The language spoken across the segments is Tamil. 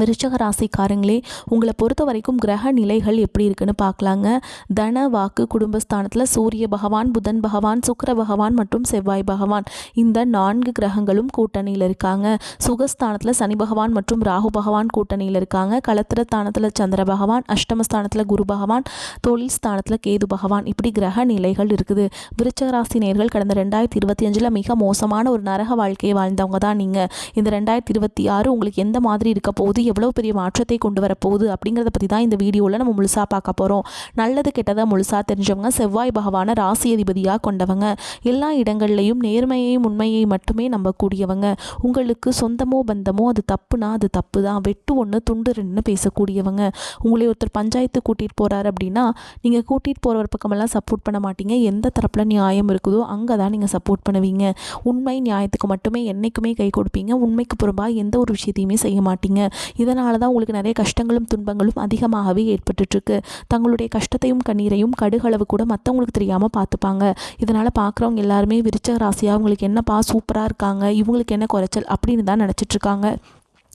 விருச்சக ராசிக்காரங்களே உங்களை பொறுத்த வரைக்கும் கிரக நிலைகள் எப்படி இருக்குன்னு பார்க்கலாங்க. தன வாக்கு குடும்பஸ்தானத்தில் சூரிய பகவான் புதன் பகவான் சுக்கர பகவான் மற்றும் செவ்வாய் பகவான். இந்த நான்கு கிரகங்களும் கூட்டணியில் இருக்காங்க. சுகஸ்தானத்தில் சனி பகவான் மற்றும் ராகு பகவான் கூட்டணியில் இருக்காங்க. களத்திரஸ்தானத்தில் சந்திர பகவான் அஷ்டமஸ்தானத்தில் குரு பகவான் தொழில் ஸ்தானத்தில் கேது பகவான். இப்படி கிரக நிலைகள் இருக்குது. விருச்சக ராசி நேர்கள் கடந்த ரெண்டாயிரத்தி இருபத்தி அஞ்சில் மிக மோசமான ஒரு நரக வாழ்க்கையை வாழ்ந்தவங்க தான் நீங்கள் இந்த ரெண்டாயிரத்தி இருபத்தி ஆறு உங்களுக்கு எந்த மாதிரி இருக்க போகுது? எவ்வளோ பெரிய மாற்றத்தை கொண்டு வரப்போகுது அப்படிங்கிறத பற்றி தான் இந்த வீடியோவில் நம்ம முழுசாக பார்க்க போகிறோம் நல்லது கெட்டதாக முழுசாக தெரிஞ்சவங்க செவ்வாய் பகவான ராசி அதிபதியாக கொண்டவங்க. எல்லா இடங்கள்லையும் நேர்மையையும் உண்மையை மட்டுமே நம்பக்கூடியவங்க. உங்களுக்கு சொந்தமோ பந்தமோ அது தப்புனா அது தப்பு தான் வெட்டு ஒன்று துண்டு ரெண்டுன்னு பேசக்கூடியவங்க. உங்களை ஒருத்தர் பஞ்சாயத்து கூட்டிகிட்டு போகிறாரு அப்படின்னா நீங்கள் கூட்டிகிட்டு போகிறவர் பக்கமெல்லாம் சப்போர்ட் பண்ண மாட்டீங்க. எந்த தரப்பில் நியாயம் இருக்குதோ அங்கே தான் நீங்கள் சப்போர்ட் பண்ணுவீங்க. உண்மை நியாயத்துக்கு மட்டுமே என்றைக்குமே கை கொடுப்பீங்க. உண்மைக்கு புறம்பாக எந்த ஒரு விஷயத்தையுமே செய்ய மாட்டீங்க. இதனால தான் உங்களுக்கு நிறைய கஷ்டங்களும் துன்பங்களும் அதிகமாகவே ஏற்பட்டுட்ருக்கு தங்களுடைய கஷ்டத்தையும் கண்ணீரையும் கடுகளவு கூட மற்றவங்களுக்கு தெரியாமல் பார்த்துப்பாங்க. இதனால் பார்க்குறவங்க எல்லாருமே விருச்ச ராசியாக அவங்களுக்கு என்னப்பா சூப்பராக இருக்காங்க இவங்களுக்கு என்ன குறைச்சல் அப்படின்னு தான் நினச்சிட்ருக்காங்க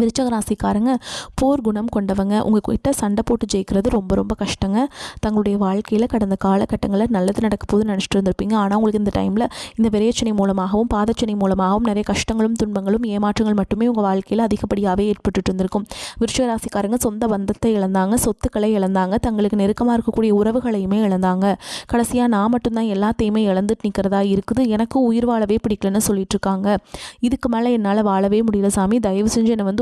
விருச்சக ராசிக்காரங்க போர் குணம் கொண்டவங்க உங்ககிட்ட சண்டை போட்டு ஜெயிக்கிறது ரொம்ப ரொம்ப கஷ்டங்க. தங்களுடைய வாழ்க்கையில் கடந்த காலகட்டங்களில் நல்லது நடக்க போதுன்னு நினச்சிட்டு இருந்திருப்பீங்க. ஆனால் உங்களுக்கு இந்த டைமில் இந்த விரையச்சனை மூலமாகவும் பாதச்சனை மூலமாகவும் நிறைய கஷ்டங்களும் துன்பங்களும் ஏமாற்றங்கள் மட்டுமே உங்கள் வாழ்க்கையில் அதிகப்படியாகவே ஏற்பட்டுட்டு இருந்திருக்கும். விருச்சக ராசிக்காரங்க சொந்த பந்தத்தை இழந்தாங்க சொத்துக்களை இழந்தாங்க தங்களுக்கு நெருக்கமாக இருக்கக்கூடிய உறவுகளையுமே இழந்தாங்க. கடைசியாக நான் மட்டும்தான் எல்லாத்தையுமே இழந்துட்டு நிற்கிறதா இருக்குது. எனக்கு உயிர் வாழவே பிடிக்கலன்னு சொல்லிட்டு இருக்காங்க. இதுக்கு மேலே என்னால் வாழவே முடியல சாமி. தயவு செஞ்சு என்னை வந்து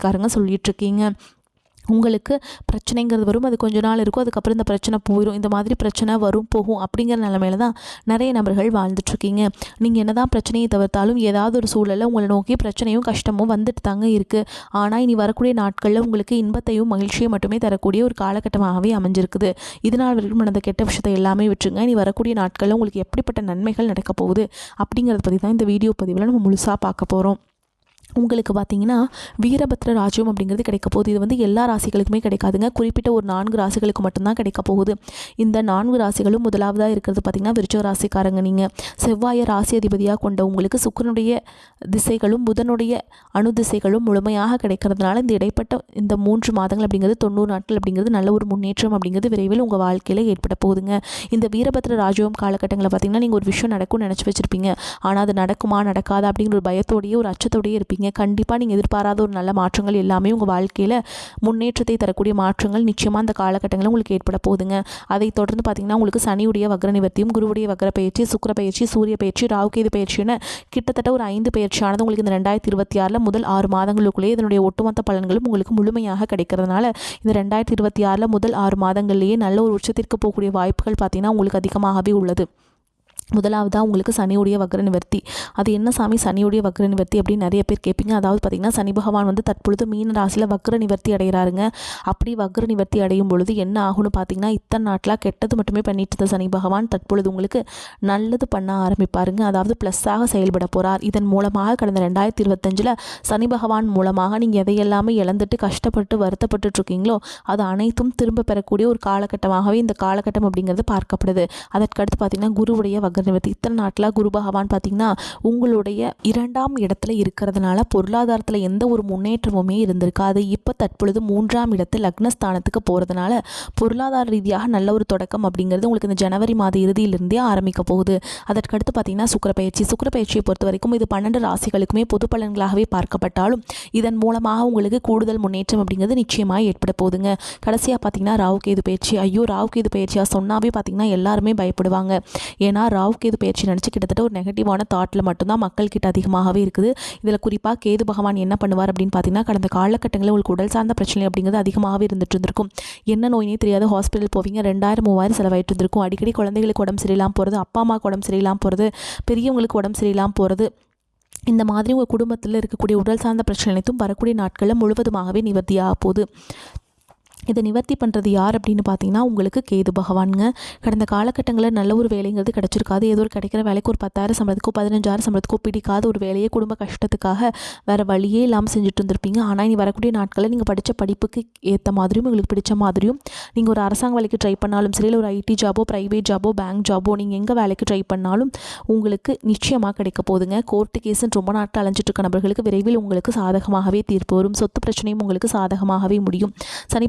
ராசிக்காரங்க சொல்லிகிட்ருக்கீங்க உங்களுக்கு பிரச்சனைங்கிறது வரும். அது கொஞ்ச நாள் இருக்கும். அதுக்கப்புறம் இந்த பிரச்சனை போயிடும் இந்த மாதிரி பிரச்சனை வரும் போகும் அப்படிங்கிற நிலமையில தான் நிறைய நபர்கள் வாழ்ந்துட்டுருக்கீங்க. நீங்கள் என்ன தான் பிரச்சனையை தவிர்த்தாலும் ஏதாவது ஒரு சூழலில் உங்களை நோக்கி பிரச்சனையும் கஷ்டமும் வந்துட்டு தாங்க இருக்குது ஆனால் இனி வரக்கூடிய நாட்களில் உங்களுக்கு இன்பத்தையும் மகிழ்ச்சியும் மட்டுமே தரக்கூடிய ஒரு காலகட்டமாகவே அமைஞ்சிருக்குது. இதனால் வரைக்கும் நடந்த கெட்ட விஷயத்தை எல்லாமே விட்டுருங்க. இனி வரக்கூடிய நாட்களில் உங்களுக்கு எப்படிப்பட்ட நன்மைகள் நடக்க போகுது அப்படிங்கிறத பற்றி தான் இந்த வீடியோ பதிவில் நம்ம முழுசாக பார்க்க போகிறோம் உங்களுக்கு பார்த்தீங்கன்னா வீரபத்ர ராஜ்யம் அப்படிங்கிறது கிடைக்க போகுது. இது வந்து எல்லா ராசிகளுக்குமே கிடைக்காதுங்க. குறிப்பிட்ட ஒரு நான்கு ராசிகளுக்கு மட்டும்தான் கிடைக்க போகுது. இந்த நான்கு ராசிகளும் முதலாவதாக இருக்கிறது பார்த்திங்கன்னா விருச்ச ராசிக்காரங்க நீங்கள் செவ்வாய ராசி அதிபதியாக கொண்ட உங்களுக்கு சுக்கரனுடைய திசைகளும் புதனுடைய அணு திசைகளும் முழுமையாக கிடைக்கிறதுனால இந்த இடைப்பட்ட இந்த மூன்று மாதங்கள் அப்படிங்கிறது தொண்ணூறு நாட்கள் அப்படிங்கிறது நல்ல ஒரு முன்னேற்றம் அப்படிங்கிறது விரைவில் உங்கள் வாழ்க்கையில் ஏற்பட போகுதுங்க. இந்த வீரபத்ர ராஜ்யம் காலகட்டங்களில் பார்த்திங்கன்னா நீங்கள் ஒரு விஷயம் நடக்கும்னு நினச்சி வச்சுருப்பீங்க. ஆனால் அது நடக்குமா நடக்காதா அப்படிங்கிற ஒரு பயத்தோடையே ஒரு அச்சத்தோடையே இருப்பீங்க. இருப்பீங்க கண்டிப்பாக நீங்கள் எதிர்பாராத ஒரு நல்ல மாற்றங்கள் எல்லாமே உங்கள் வாழ்க்கையில் முன்னேற்றத்தை தரக்கூடிய மாற்றங்கள் நிச்சயமாக அந்த காலகட்டங்களில் உங்களுக்கு ஏற்பட போகுதுங்க. அதை தொடர்ந்து பார்த்திங்கன்னா உங்களுக்கு சனியுடைய வக்ர நிவர்த்தியும் குருவுடைய வக்ர பயிற்சி சுக்கிர பயிற்சி சூரிய பயிற்சி ராவுகேது பயிற்சின்னு கிட்டத்தட்ட ஒரு ஐந்து பயிற்சியானது உங்களுக்கு இந்த ரெண்டாயிரத்தி இருபத்தி ஆறில் முதல் ஆறு மாதங்களுக்குள்ளேயே இதனுடைய ஒட்டுமொத்த பலன்களும் உங்களுக்கு முழுமையாக கிடைக்கிறதுனால இந்த ரெண்டாயிரத்தி இருபத்தி ஆறில் முதல் ஆறு மாதங்கள்லேயே நல்ல ஒரு உச்சத்திற்கு போகக்கூடிய வாய்ப்புகள் பார்த்திங்கன்னா உங்களுக்கு அதிகமாகவே உள்ளது. முதலாவதாக உங்களுக்கு சனியுடைய வக்ர நிவர்த்தி அது என்ன சாமி? சனியுடைய வக்ர நிவர்த்தி அப்படின்னு நிறைய பேர் கேட்பீங்க. அதாவது பார்த்திங்கன்னா சனி பகவான் வந்து தற்பொழுது மீன ராசியில் வக்ர நிவர்த்தி அடைகிறாருங்க அப்படி வக்ர நிவர்த்தி அடையும் பொழுது என்ன ஆகும்னு பார்த்தீங்கன்னா இத்தனை நாட்டில் கெட்டது மட்டுமே பண்ணிட்டு இருந்த சனி பகவான் தற்பொழுது உங்களுக்கு நல்லது பண்ண ஆரம்பிப்பாருங்க. அதாவது ப்ளஸ்ஸாக செயல்பட போகிறார் இதன் மூலமாக கடந்த ரெண்டாயிரத்தி இருபத்தஞ்சில் சனி பகவான் மூலமாக நீங்கள் எதையெல்லாமே இழந்துட்டு கஷ்டப்பட்டு வருத்தப்பட்டு இருக்கீங்களோ அது அனைத்தும் திரும்ப பெறக்கூடிய ஒரு காலகட்டமாகவே இந்த காலகட்டம் அப்படிங்கிறது பார்க்கப்படுது. அதற்கடுத்து பார்த்தீங்கன்னா குருவுடைய வக்ர நிவர்த்தி இத்தனை நாட்டில் குரு பகவான் பார்த்தீங்கன்னா உங்களுடைய இரண்டாம் இடத்துல இருக்கிறதுனால பொருளாதாரத்தில் எந்த ஒரு முன்னேற்றமுமே இருந்திருக்காது இப்போ தற்பொழுது மூன்றாம் இடத்து லக்னஸ்தானத்துக்கு போகிறதுனால பொருளாதார ரீதியாக நல்ல ஒரு தொடக்கம் அப்படிங்கிறது உங்களுக்கு இந்த ஜனவரி மாத இறுதியிலிருந்தே ஆரம்பிக்க போகுது. அதற்கடுத்து பார்த்தீங்கன்னா சுக்கரப்பயிற்சி சுக்கரப்பயிற்சியை பொறுத்த வரைக்கும் இது பன்னெண்டு ராசிகளுக்குமே பொது பலன்களாகவே பார்க்கப்பட்டாலும் இதன் மூலமாக உங்களுக்கு கூடுதல் முன்னேற்றம் அப்படிங்கிறது நிச்சயமாக ஏற்பட போகுதுங்க. கடைசியாக பார்த்தீங்கன்னா ராவு கேது பயிற்சி. ஐயோ ராவு கேது பயிற்சியாக சொன்னாவே பார்த்தீங்கன்னா எல்லாருமே பயப்படுவாங்க. ஏன்னா ராவு கேது பயிற்சி நினச்சி கிட்டத்தட்ட ஒரு நெகட்டிவான தாட்டில் மட்டும்தான் மக்கள் கிட்ட அதிகமாகவே இருக்குது. இதில் குறிப்பாக கேது பகவான் என்ன பண்ணுவார் அப்படின்னு பார்த்தீங்கன்னா கடந்த காலகட்டங்களில் உங்களுக்கு உடல் சார்ந்த பிரச்சனை அப்படிங்கிறது அதிகமாகவே இருந்துட்டு இருந்திருக்கும். என்ன நோயினே தெரியாத ஹாஸ்பிட்டல் போவீங்க ரெண்டாயிரம் மூவாயிரம் செலவாயிட்டு இருந்திருக்கும். அடிக்கடி குழந்தைகளுக்கு உடம்பு சரியில்லாமல் போகிறது அப்பா அம்மாவுக்கு உடம்பு சரியில்லாமல் போகிறது பெரியவங்களுக்கு உடம்பு சரியில்லாமல் போகிறது இந்த மாதிரி உங்கள் குடும்பத்தில் இருக்கக்கூடிய உடல் சார்ந்த பிரச்சனை அனைத்தும் வரக்கூடிய நாட்களில் முழுவதுமாகவே நிவர்த்தியாக போகுது. இதை நிவர்த்தி பண்ணுறது யார் அப்படின்னு பார்த்தீங்கன்னா உங்களுக்கு கேது பகவானுங்க. கடந்த காலகட்டங்களில் நல்ல ஒரு வேலைங்கிறது கிடச்சிருக்காது. ஏதோ ஒரு கிடைக்கிற வேலைக்கு ஒரு பத்தாயிரம் சம்பளத்துக்கோ பதினஞ்சாயிரம் சம்பளத்துக்கோ பிடிக்காத ஒரு வேலையை குடும்ப கஷ்டத்துக்காக வேறு வழியே இல்லாமல் செஞ்சுட்டு இருந்திருப்பீங்க. ஆனால் இனி வரக்கூடிய நாட்களில் நீங்கள் படித்த படிப்புக்கு ஏற்ற மாதிரியும் உங்களுக்கு பிடிச்ச மாதிரியும் நீங்கள் ஒரு அரசாங்க வேலைக்கு ட்ரை பண்ணாலும் சரி இல்லை ஒரு ஐடி ஜாபோ ப்ரைவேட் ஜாபோ பேங்க் ஜாபோ நீங்கள் எங்கே வேலைக்கு ட்ரை பண்ணாலும் உங்களுக்கு நிச்சயமாக கிடைக்க போகுதுங்க. கோர்ட்டு கேஸுன்னு ரொம்ப நாட்டில் அலைஞ்சிட்டு இருக்க நபர்களுக்கு விரைவில் உங்களுக்கு சாதகமாகவே தீர்ப்பு வரும். சொத்து பிரச்சனையும் உங்களுக்கு சாதகமாகவே முடியும். சனி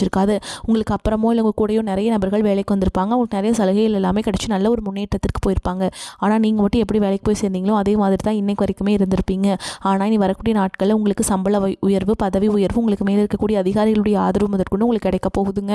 கிடச்சிருக்காது உங்களுக்கு அப்புறமோ இல்லை உங்கள் கூடயோ நிறைய நபர்கள் வேலைக்கு வந்திருப்பாங்க. உங்களுக்கு நிறைய சலுகைகள் எல்லாமே கிடச்சி நல்ல ஒரு முன்னேற்றத்திற்கு போயிருப்பாங்க. ஆனால் நீங்கள் மட்டும் எப்படி வேலைக்கு போய் சேர்ந்தீங்களோ அதே மாதிரி தான் இன்னைக்கு வரைக்குமே இருந்திருப்பீங்க. ஆனால் இனி வரக்கூடிய நாட்களில் உங்களுக்கு சம்பள உயர்வு பதவி உயர்வு உங்களுக்கு மேலே இருக்கக்கூடிய அதிகாரிகளுடைய ஆதரவு முதற்கொண்டு உங்களுக்கு கிடைக்க போகுதுங்க.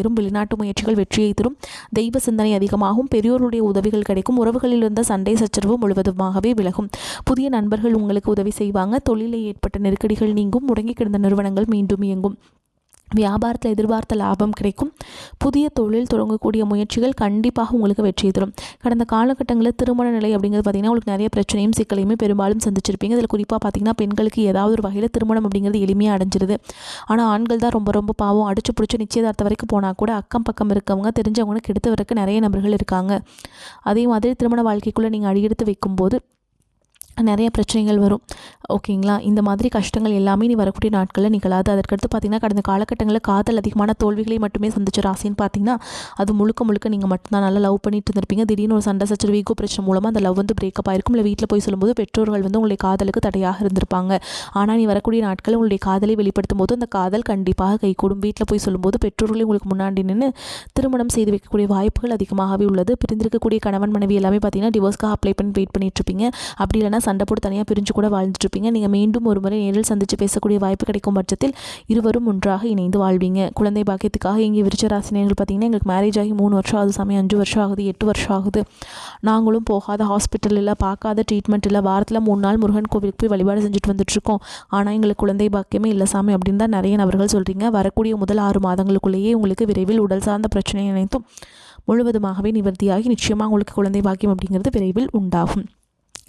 உயரும் வெளிநாட்டு முயற்சிகள் வெற்றியை தரும். தெய்வ சிந்தனை அதிகமாகும். பெரியோருடைய உதவிகள் கிடைக்கும். உறவுகளில் இருந்த சண்டை சச்சரவு முழுவதுமாகவே விலகும். புதிய நண்பர்கள் உங்களுக்கு உதவி செய்வாங்க. தொழிலில் ஏற்பட்ட நெருக்கடிகள் நீங்கும். முடங்கி கிடந்த நிறுவனங்கள் மீண்டும் இயங்கும். வியாபாரத்தில் எதிர்பார்த்த லாபம் கிடைக்கும். புதிய தொழில் தொடங்கக்கூடிய முயற்சிகள் கண்டிப்பாக உங்களுக்கு வெற்றி தரும். கடந்த காலகட்டங்களில் திருமண நிலை அப்படிங்கிறது பார்த்திங்கன்னா உங்களுக்கு நிறைய பிரச்சனையும் சிக்கலையுமே பெரும்பாலும் சந்திச்சிருப்பீங்க. இதில் குறிப்பாக பார்த்திங்கன்னா பெண்களுக்கு ஏதாவது ஒரு வகையில் திருமணம் அப்படிங்கிறது எளிமையாக அடைஞ்சிருது. ஆனால் ஆண்கள் தான் ரொம்ப ரொம்ப பாவம். அடிச்சு பிடிச்சி நிச்சயதார்த்தம் வரைக்கும் போனால் கூட அக்கம் பக்கம் இருக்கவங்க தெரிஞ்சவங்களுக்கு எடுத்து வரக்கு நிறைய நபர்கள் இருக்காங்க. அதே மாதிரி திருமண வாழ்க்கைக்குள்ளே நீங்கள் அடியெடுத்து வைக்கும்போது நிறைய பிரச்சனைகள் வரும். ஓகேங்களா இந்த மாதிரி கஷ்டங்கள் எல்லாமே நீ வரக்கூடிய நாட்களில் நிகழாது. அதற்கடுத்து பார்த்தீங்கன்னா கடந்த காலகட்டங்களில் காதல் அதிகமான தோல்விகளை மட்டுமே சந்திச்ச ராசின்னு பார்த்தீங்கன்னா அது முழுக்க முழுக்க நீங்கள் மட்டும்தான் நல்லா லவ் பண்ணிட்டு இருந்திருப்பீங்க. திடீர்னு ஒரு சண்டை சச்சரவு ஈகோ பிரச்சனை மூலமாக அந்த லவ் வந்து பிரேக்கப் ஆயிருக்கும். இல்லை வீட்டில் போய் சொல்லும்போது பெற்றோர்கள் வந்து உங்களுடைய காதலுக்கு தடையாக இருந்திருப்பாங்க. ஆனால் நீ வரக்கூடிய நாட்களில் உங்களுடைய காதலை வெளிப்படுத்தும் போது அந்த காதல் கண்டிப்பாக கைகூடும். வீட்டில் போய் சொல்லும்போது பெற்றோர்களே உங்களுக்கு முன்னாடி நின்று திருமணம் செய்து வைக்கக்கூடிய வாய்ப்புகள் அதிகமாகவே உள்ளது. பிரிந்திருக்கக்கூடிய கணவன் மனைவி எல்லாமே பார்த்தீங்கன்னா டிவோர்ஸ்க்காக அப்ளை பண்ணி வெயிட் பண்ணிட்டு இருப்பீங்க. அப்படி இல்லைனா இல்லைனா சண்டை போட்டு தனியாக பிரிஞ்சு கூட வாழ்ந்துட்டுருப்பீங்க. நீங்கள் மீண்டும் ஒரு முறை நேரில் சந்தித்து பேசக்கூடிய வாய்ப்பு கிடைக்கும் பட்சத்தில் இருவரும் ஒன்றாக இணைந்து வாழ்வீங்க. குழந்தை பாக்கியத்துக்காக இங்கே விருச்சராசினியர்கள் பார்த்தீங்கன்னா எங்களுக்கு மேரேஜ் ஆகி மூணு வருஷம் ஆகுது சமயம் அஞ்சு வருஷம் ஆகுது எட்டு வருஷம் ஆகுது. நாங்களும் போகாத ஹாஸ்பிட்டல் இல்லை பார்க்காத ட்ரீட்மெண்ட் இல்லை வாரத்தில் மூணு நாள் முருகன் கோவிலுக்கு போய் வழிபாடு செஞ்சுட்டு வந்துட்டுருக்கோம். ஆனால் எங்களுக்கு குழந்தை பாக்கியமே இல்லை சாமி அப்படின்னு தான் நிறைய நபர்கள் சொல்கிறீங்க வரக்கூடிய முதல் ஆறு மாதங்களுக்குள்ளேயே உங்களுக்கு விரைவில் உடல் சார்ந்த பிரச்சனை அனைத்தும் முழுவதுமாகவே நிவர்த்தியாகி நிச்சயமாக உங்களுக்கு குழந்தை பாக்கியம் அப்படிங்கிறது விரைவில் உண்டாகும்.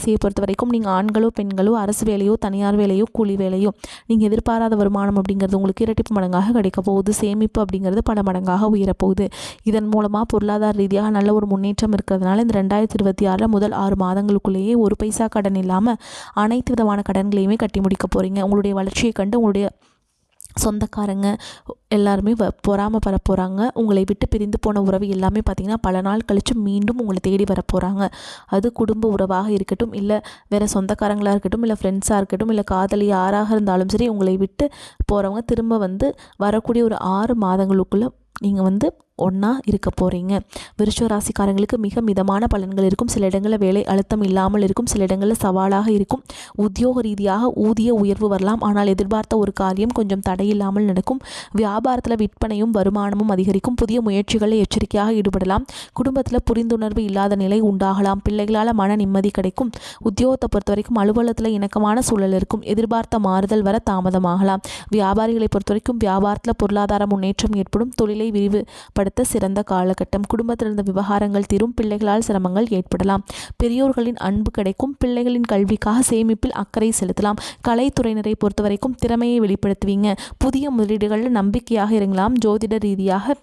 ராசியை பொறுத்த வரைக்கும் நீங்கள் ஆண்களோ பெண்களோ அரசு வேலையோ தனியார் வேலையோ கூலி வேலையோ நீங்கள் எதிர்பாராத வருமானம் அப்படிங்கிறது உங்களுக்கு இரட்டிப்பு மடங்காக கிடைக்க போகுது. சேமிப்பு அப்படிங்கிறது பல மடங்காக உயரப்போகுது. இதன் மூலமாக பொருளாதார ரீதியாக நல்ல ஒரு முன்னேற்றம் இருக்கிறதுனால இந்த ரெண்டாயிரத்தி இருபத்தி ஆறில் முதல் ஆறு மாதங்களுக்குள்ளேயே ஒரு பைசா கடன் இல்லாமல் அனைத்து விதமான கடன்களையுமே கட்டி முடிக்க போகிறீங்க உங்களுடைய வளர்ச்சியை கண்டு உங்களுடைய சொந்தக்காரங்க எல்லாருமே வ பொறாமப்பட போகிறாங்க உங்களை விட்டு பிரிந்து போன உறவு எல்லாமே பார்த்திங்கன்னா பல நாள் கழித்து மீண்டும் உங்களை தேடி வர போகிறாங்க அது குடும்ப உறவாக இருக்கட்டும் இல்லை வேறு சொந்தக்காரங்களாக இருக்கட்டும் இல்லை ஃப்ரெண்ட்ஸாக இருக்கட்டும் இல்லை காதலி யாராக இருந்தாலும் சரி உங்களை விட்டு போகிறவங்க திரும்ப வந்து வரக்கூடிய ஒரு ஆறு மாதங்களுக்குள்ளே நீங்கள் வந்து ஒன்றா இருக்க போகிறீங்க விருச்ச ராசிக்காரங்களுக்கு மிக மிதமான பலன்கள் இருக்கும். சில இடங்களில் வேலை அழுத்தம் இல்லாமல் இருக்கும். சில இடங்களில் சவாலாக இருக்கும். உத்தியோக ரீதியாக ஊதிய உயர்வு வரலாம். ஆனால் எதிர்பார்த்த ஒரு காரியம் கொஞ்சம் தடையில்லாமல் நடக்கும். வியாபாரத்தில் விற்பனையும் வருமானமும் அதிகரிக்கும். புதிய முயற்சிகளில் எச்சரிக்கையாக ஈடுபடலாம். குடும்பத்தில் புரிந்துணர்வு இல்லாத நிலை உண்டாகலாம். பிள்ளைகளால் மன நிம்மதி கிடைக்கும். உத்தியோகத்தை பொறுத்த வரைக்கும் அலுவலகத்தில் இணக்கமான சூழல் இருக்கும். எதிர்பார்த்த மாறுதல் வர தாமதமாகலாம். வியாபாரிகளை பொறுத்த வரைக்கும் வியாபாரத்தில் பொருளாதார முன்னேற்றம் ஏற்படும். தொழிலை விரிவுபடுத்த சிறந்த காலகட்டம். குடும்பத்தில் இருந்த விவகாரங்கள் தீரும். பிள்ளைகளால் சிரமங்கள் ஏற்படலாம். பெரியோர்களின் அன்பு கிடைக்கும். பிள்ளைகளின் கல்விக்காக சேமிப்பில் அக்கறை செலுத்தலாம். கலைத்துறையினரை பொறுத்த வரைக்கும் திறமையை வெளிப்படுத்துவீங்க. புதிய முதலீடுகளில் நம்பிக்கையாக இறங்கலாம் ஜோதிட ரீதியாக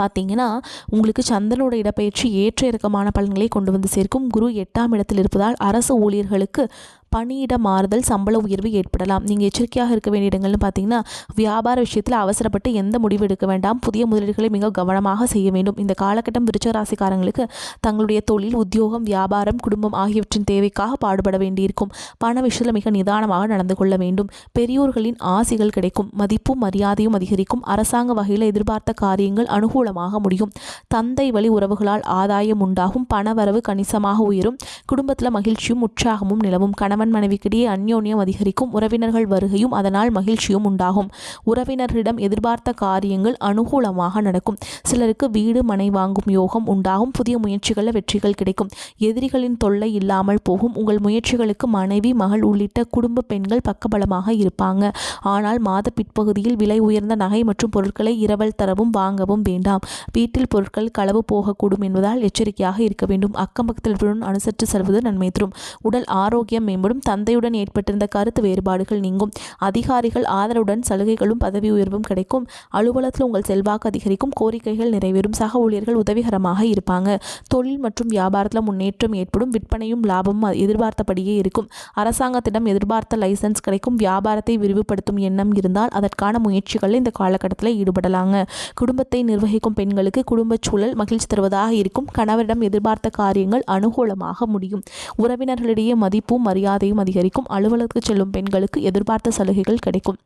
பார்த்தீங்கன்னா உங்களுக்கு சந்திரனோட இடப்பெயர்ச்சி ஏற்ற இறக்கமான பலன்களை கொண்டு வந்து சேர்க்கும். குரு எட்டாம் இடத்தில் இருப்பதால் அரசு ஊழியர்களுக்கு பணியிட மாறுதல் சம்பள உயர்வு ஏற்படலாம். நீங்கள் எச்சரிக்கையாக இருக்க வேண்டிய இடங்கள்னு பார்த்தீங்கன்னா வியாபார விஷயத்தில் அவசரப்பட்டு எந்த முடிவு எடுக்க வேண்டாம். புதிய முதலீடுகளை மிக கவனமாக செய்ய வேண்டும். இந்த காலகட்டம் விருச்சராசிக்காரங்களுக்கு தங்களுடைய தொழில் உத்தியோகம் வியாபாரம் குடும்பம் ஆகியவற்றின் தேவைக்காக பாடுபட வேண்டியிருக்கும். பண விஷயத்தில் மிக நிதானமாக நடந்து கொள்ள வேண்டும். பெரியோர்களின் ஆசைகள் கிடைக்கும். மதிப்பும் மரியாதையும் அதிகரிக்கும். அரசாங்க வகையில் எதிர்பார்த்த காரியங்கள் அனுகூலமாக முடியும். தந்தை வழி உறவுகளால் ஆதாயம் உண்டாகும். பணவரவு கணிசமாக உயரும். குடும்பத்தில் மகிழ்ச்சியும் உற்சாகமும் நிலவும். கணவன் மனைவிக்கிடையே அந்யோன்யம் அதிகரிக்கும். உறவினர்கள் வருகையும் அதனால் மகிழ்ச்சியும் உண்டாகும். உறவினர்களிடம் எதிர்பார்த்த காரியங்கள் அனுகூலமாக நடக்கும். சிலருக்கு வீடு மனை வாங்கும் யோகம் உண்டாகும். புதிய முயற்சிகளில் வெற்றிகள் கிடைக்கும். எதிரிகளின் தொல்லை இல்லாமல் போகும். உங்கள் முயற்சிகளுக்கு மனைவி மகள் உள்ளிட்ட குடும்ப பெண்கள் பக்கபலமாக இருப்பாங்க. ஆனால் மாத பிற்பகுதியில் விலை உயர்ந்த நகை மற்றும் பொருட்களை இரவல் தரவும் வாங்கவும் வேண்டாம். வீட்டில் பொருட்கள் களவு போகக்கூடும் என்பதால் எச்சரிக்கையாக இருக்க வேண்டும். அக்கம் பக்கத்தில் அனுசரித்து செல்வது நன்மை தரும். உடல் ஆரோக்கியம் மேம்படும். தந்தையுடன் ஏற்பட்டிருந்த கருத்து வேறுபாடுகள் நீங்கும். அதிகாரிகள் ஆதரவுடன் சலுகைகளும் பதவி உயர்வும் கிடைக்கும். அலுவலகத்தில் உங்கள் செல்வாக்கு அதிகரிக்கும். கோரிக்கைகள் நிறைவேறும். சக ஊழியர்கள் உதவிகரமாக இருப்பாங்க. தொழில் மற்றும் வியாபாரத்தில் முன்னேற்றம் ஏற்படும். விற்பனையும் லாபமும் எதிர்பார்த்தபடியே இருக்கும். அரசாங்கத்திடம் எதிர்பார்த்த லைசன்ஸ் கிடைக்கும். வியாபாரத்தை விரிவுபடுத்தும் எண்ணம் இருந்தால் அதற்கான முயற்சிகளில் இந்த காலகட்டத்தில் ஈடுபடலாங்க. குடும்பத்தை நிர்வகிக்கும் பெண்களுக்கு குடும்பச் சூழல் மகிழ்ச்சி தருவதாக இருக்கும். கணவரிடம் எதிர்பார்த்த காரியங்கள் அனுகூலமாக முடியும். உறவினர்களிடையே மதிப்பும் மரியாதை மரியாதையும் அதிகரிக்கும். அலுவலகத்துக்கு செல்லும் பெண்களுக்கு எதிர்பார்த்த சலுகைகள் கிடைக்கும்.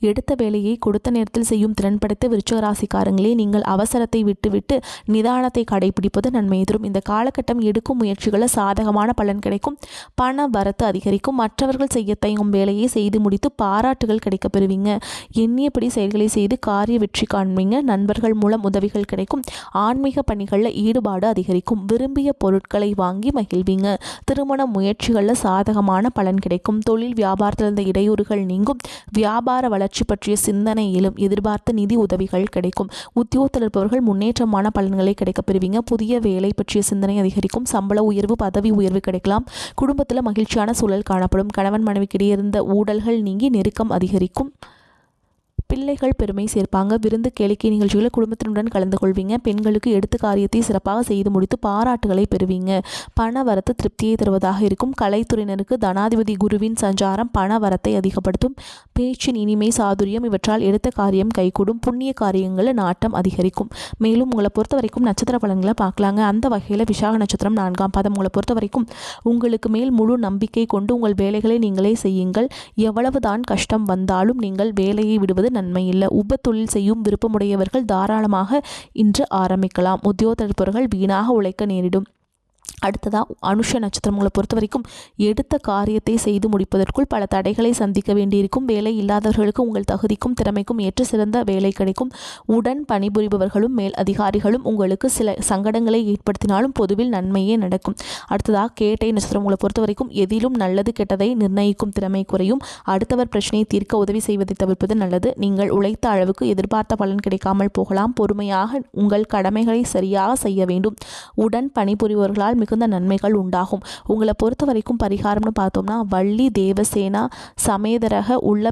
எடுத்த வேலையை கொடுத்த நேரத்தில் செய்யும் திறன் படைத்த விருச்சகராசிக்காரங்களே நீங்கள் அவசரத்தை விட்டுவிட்டு நிதானத்தை கடைபிடிப்பது நன்மை. தரும் இந்த காலகட்டம் எடுக்கும் முயற்சிகளில் சாதகமான பலன் கிடைக்கும். பண வரத்து அதிகரிக்கும். மற்றவர்கள் செய்ய தயங்கும் வேலையை செய்து முடித்து பாராட்டுகள் கிடைக்கப் பெறுவீங்க. எண்ணியபடி செயல்களை செய்து காரிய வெற்றி காண்பீங்க. நண்பர்கள் மூலம் உதவிகள் கிடைக்கும். ஆன்மீக பணிகளில் ஈடுபாடு அதிகரிக்கும். விரும்பிய பொருட்களை வாங்கி மகிழ்வீங்க. திருமண முயற்சிகளில் சாதகமான பலன் கிடைக்கும். தொழில் வியாபாரத்தில் இருந்த இடையூறுகள் நீங்கும். வியாபார வளர்ச்சி பற்றிய சிந்தனை எதிர்பார்த்த நிதி உதவிகள் கிடைக்கும். உத்தியோகத்தில் இருப்பவர்கள் முன்னேற்றமான பலன்களை கிடைக்கப் பெறுவீங்க. புதிய வேலை பற்றிய சிந்தனை அதிகரிக்கும். சம்பள உயர்வு பதவி உயர்வு கிடைக்கலாம். குடும்பத்தில் மகிழ்ச்சியான சூழல் காணப்படும். கணவன் மனைவிக்கிடையே இருந்த ஊடல்கள் நீங்கி நெருக்கம் அதிகரிக்கும். பிள்ளைகள் பெருமை சேர்ப்பாங்க. விருந்து கேளிக்கை நிகழ்ச்சிகளை குடும்பத்தினுடன் கலந்து கொள்வீங்க. பெண்களுக்கு எடுத்து காரியத்தை சிறப்பாக செய்து முடித்து பாராட்டுகளை பெறுவீங்க. பண வரத்து திருப்தியை தருவதாக இருக்கும். கலைத்துறையினருக்கு தனாதிபதி குருவின் சஞ்சாரம் பண வரத்தை அதிகப்படுத்தும். பேச்சின் இனிமை சாதுரியம் இவற்றால் எடுத்த காரியம் கைகூடும் புண்ணிய காரியங்களில் நாட்டம் அதிகரிக்கும். மேலும் உங்களை பொறுத்த வரைக்கும் நட்சத்திர பலன்களை பார்க்கலாங்க. அந்த வகையில் விசாக நட்சத்திரம் நான்காம் பாதம் உங்களை பொறுத்த வரைக்கும் உங்களுக்கு மேல் முழு நம்பிக்கை கொண்டு உங்கள் வேலைகளை நீங்களே செய்யுங்கள். எவ்வளவுதான் கஷ்டம் வந்தாலும் நீங்கள் வேலையை விடுவது நன்மை இல்லை உப தொழில் செய்யும் விருப்பமுடையவர்கள் தாராளமாக இன்று ஆரம்பிக்கலாம். உத்தியோகத்தர்கள் வீணாக உழைக்க நேரிடும். அடுத்ததாக அனுஷ நட்சத்திரங்களை பொறுத்த வரைக்கும் எடுத்த காரியத்தை செய்து முடிப்பதற்குள் பல தடைகளை சந்திக்க வேண்டியிருக்கும். வேலை இல்லாதவர்களுக்கு உங்கள் தகுதிக்கும் திறமைக்கும் ஏற்ற சிறந்த வேலை கிடைக்கும். உடன் பணிபுரிபவர்களும் மேல் அதிகாரிகளும் உங்களுக்கு சில சங்கடங்களை ஏற்படுத்தினாலும் பொதுவில் நன்மையே நடக்கும். அடுத்ததாக கேட்டை நட்சத்திரங்களை பொறுத்த வரைக்கும் எதிலும் நல்லது கெட்டதை நிர்ணயிக்கும் திறமை குறையும். அடுத்தவர் பிரச்சனையை தீர்க்க உதவி செய்வதை தவிர்ப்பது நல்லது. நீங்கள் உழைத்த அளவுக்கு எதிர்பார்த்த பலன் கிடைக்காமல் போகலாம். பொறுமையாக உங்கள் கடமைகளை சரியாக செய்ய வேண்டும். உடன் பணிபுரிபவர்களால் மிகுந்த நன்மைகள் உண்டாகும். உங்களை பொறுத்த வரைக்கும் பரிகாரம்னு பார்த்தோம்னா வள்ளி தேவசேனா சமேதரக உள்ள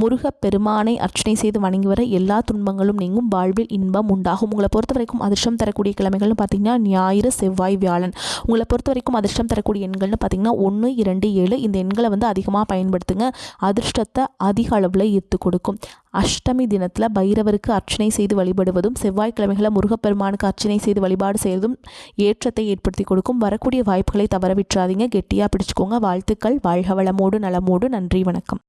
முருகப்பெருமானை அர்ச்சனை செய்து வணங்கி வர எல்லா துன்பங்களும் நீங்கும். வாழ்வில் இன்பம் உண்டாகும். உங்களை பொறுத்த வரைக்கும் அதிர்ஷ்டம் தரக்கூடிய கிழமைகள்னு பார்த்தீங்கன்னா ஞாயிறு செவ்வாய் வியாழன். உங்களை பொறுத்த வரைக்கும் அதிர்ஷ்டம் தரக்கூடிய எண்கள்னு பார்த்தீங்கன்னா ஒன்று இரண்டு ஏழு. இந்த எண்களை வந்து அதிகமாக பயன்படுத்துங்க. அதிர்ஷ்டத்தை அதிக அளவில் ஈர்த்து கொடுக்கும். அஷ்டமி தினத்தில் பைரவருக்கு அர்ச்சனை செய்து வழிபடுவதும் செவ்வாய்க்கிழமைகளை முருகப்பெருமானுக்கு அர்ச்சனை செய்து வழிபாடு செய்வதும் ஏற்றத்தை ஏற்படுத்தி கொடுக்கும். வரக்கூடிய வாய்ப்புகளை தவற விட்டுறாதீங்க. கெட்டியாக பிடிச்சிக்கோங்க. வாழ்த்துக்கள். வாழ்க வளமோடு நலமோடு. நன்றி வணக்கம்.